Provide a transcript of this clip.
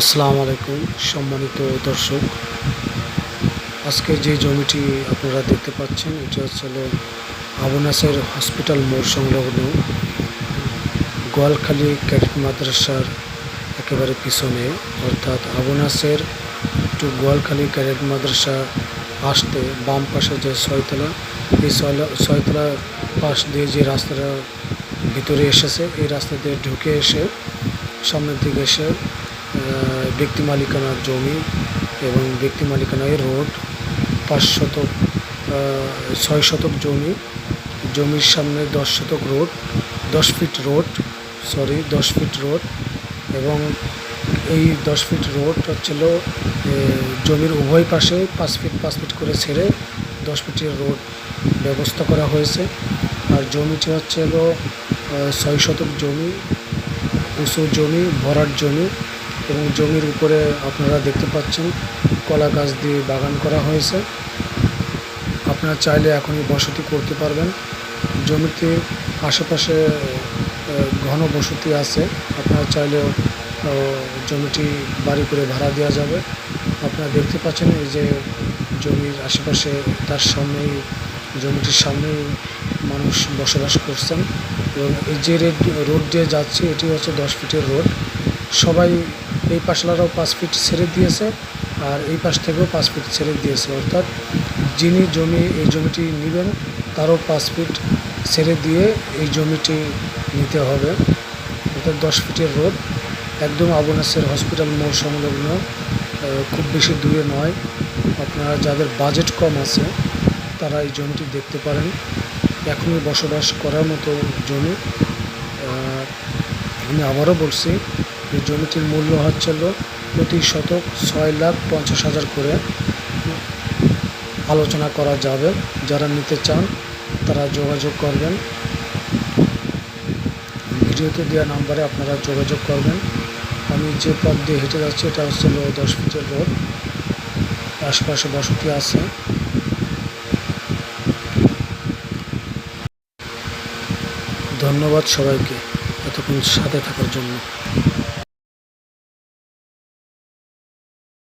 আসসালামু আলাইকুম, সম্মানিত দর্শক। আজকে যে জমিটি আপনারা দেখতে পাচ্ছেন, এটি হচ্ছে হলো আবু নাসের হসপিটাল মোড় সংলগ্ন গোয়ালখালী ক্যাডেট মাদ্রাসার একেবারে পিছনে। অর্থাৎ আবু নাসের টু গোয়ালখালী ক্যাডেট মাদ্রাসা আসতে বাম পাশে যে ছয়তলা, এই ছয়তলা পাশ দিয়ে যে রাস্তাটা ভিতরে এসেছে, এই রাস্তা দিয়ে ঢুকে এসে সামনের দিকে এসে ব্যক্তি মালিকানার জমি এবং ব্যক্তি মালিকানায় রোড, পাঁচ শতক ছয় শতক জমি, জমির সামনে দশ শতক রোড, দশ ফিট রোড সরি দশ ফিট রোড এবং এই দশ ফিট রোড হচ্ছিল জমির উভয় পাশে পাঁচ ফিট পাঁচ ফিট করে ছেড়ে দশ ফিটের রোড ব্যবস্থা করা হয়েছে। আর জমিটি হচ্ছে হলো ছয় শতক জমি, উঁচু জমি, ভরাট জমি এবং জমির উপরে আপনারা দেখতে পাচ্ছেন কলা গাছ দিয়ে বাগান করা হয়েছে। আপনারা চাইলে এখনই বসতি করতে পারবেন। জমিতে আশেপাশে ঘন বসতি আছে। আপনারা চাইলেও জমিটি বাড়ি করে ভাড়া দেওয়া যাবে। আপনারা দেখতে পাচ্ছেন এই যে জমির আশেপাশে তার সামনেই, জমিটির সামনেই মানুষ বসবাস করছেন। এবং এই যে রেড দিয়ে যাচ্ছে, এটি হচ্ছে দশ ফিটের রোড। সবাই এই পাশলারাও পাঁচ ফিট ছেড়ে দিয়েছে আর এই পাশ থেকেও পাঁচ ফিট ছেড়ে দিয়েছে। অর্থাৎ যিনি জমি, এই জমিটি নেবেন, তারও পাঁচ ফিট ছেড়ে দিয়ে এই জমিটি নিতে হবে। অর্থাৎ দশ ফিটের রোড। একদম আবুনাসের হসপিটাল মোড় সংলগ্ন খুব বেশি দূরে নয়। আপনারা যাদের বাজেট কম আছে, তারা এই জমিটি দেখতে পারেন। এখনই বসবাস করার মতো জমি। আমি আবারও বলছি এই জমিটির মূল্য হচ্ছিল প্রতি শতক ছয় লাখ পঞ্চাশ হাজার করে আলোচনা করা যাবে। যারা নিতে চান, তারা যোগাযোগ করবেন। ভিডিওতে দেওয়া নাম্বারে আপনারা যোগাযোগ করবেন। আমি যে পথ দিয়ে হেঁটে যাচ্ছি, এটা হচ্ছে দশ ফিটের রোড আশপাশে বসতি আছে। ধন্যবাদ সবাইকে এতক্ষণ সাথে থাকার জন্য।